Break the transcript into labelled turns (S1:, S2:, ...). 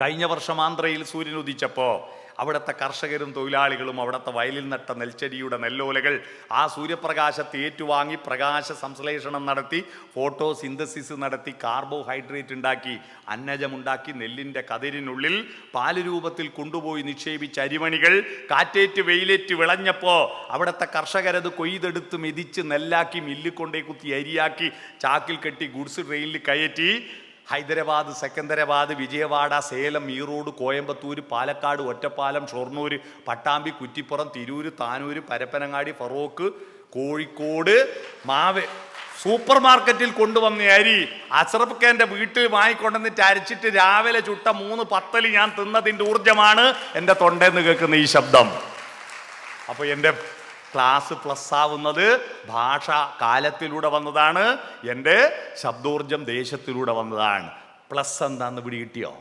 S1: കഴിഞ്ഞ വർഷം ആന്ധ്രയിൽ സൂര്യൻ ഉദിച്ചപ്പോൾ അവിടുത്തെ കർഷകരും തൊഴിലാളികളും അവിടുത്തെ വയലിൽ നട്ട നെൽച്ചെടിയുടെ നെല്ലോലകൾ ആ സൂര്യപ്രകാശത്തെ ഏറ്റുവാങ്ങി പ്രകാശ സംശ്ലേഷണം നടത്തി ഫോട്ടോ സിന്തസിസ് നടത്തി കാർബോഹൈഡ്രേറ്റ് ഉണ്ടാക്കി അന്നജമുണ്ടാക്കി നെല്ലിന്റെ കതിരിനുള്ളിൽ പാൽ രൂപത്തിൽ കൊണ്ടുപോയി നിക്ഷേപിച്ച അരിമണികൾ കാറ്റേറ്റ് വെയിലേറ്റ് വിളഞ്ഞപ്പോൾ അവിടുത്തെ കർഷകരത് കൊയ്തെടുത്ത് മെതിച്ച് നെല്ലാക്കി മില്ലിൽ കൊണ്ടേ കുത്തി അരിയാക്കി ചാക്കിൽ കെട്ടി ഗുഡ്സ് ട്രെയിനിൽ കയറ്റി ഹൈദരാബാദ് സെക്കന്ദരാബാദ് വിജയവാഡ സേലം ഈറോഡ് കോയമ്പത്തൂർ പാലക്കാട് ഒറ്റപ്പാലം ഷൊർണൂർ പട്ടാമ്പി കുറ്റിപ്പുറം തിരൂർ താനൂർ പരപ്പനങ്ങാടി ഫറോക്ക് കോഴിക്കോട് മാവ്. സൂപ്പർ മാർക്കറ്റിൽ കൊണ്ടുവന്ന അരി അഷ്റഫ് ഖാന്റെ വീട്ടിൽ വാങ്ങിക്കൊണ്ടുവന്നിട്ട് അരച്ചിട്ട് രാവിലെ ചുട്ട മൂന്ന് പത്തൽ ഞാൻ തിന്നതിന്റെ ഊർജമാണ് എന്റെ തൊണ്ടെന്ന് കേൾക്കുന്ന ഈ ശബ്ദം. അപ്പോൾ എന്റെ ക്ലാസ് പ്ലസ് ആവുന്നത് ഭാഷ കാലത്തിലൂടെ വന്നതാണ് എന്റെ ശബ്ദോർജം ദേശത്തിലൂടെ വന്നതാണ്. പ്ലസ് എന്താന്ന് പിടി കിട്ടിയോ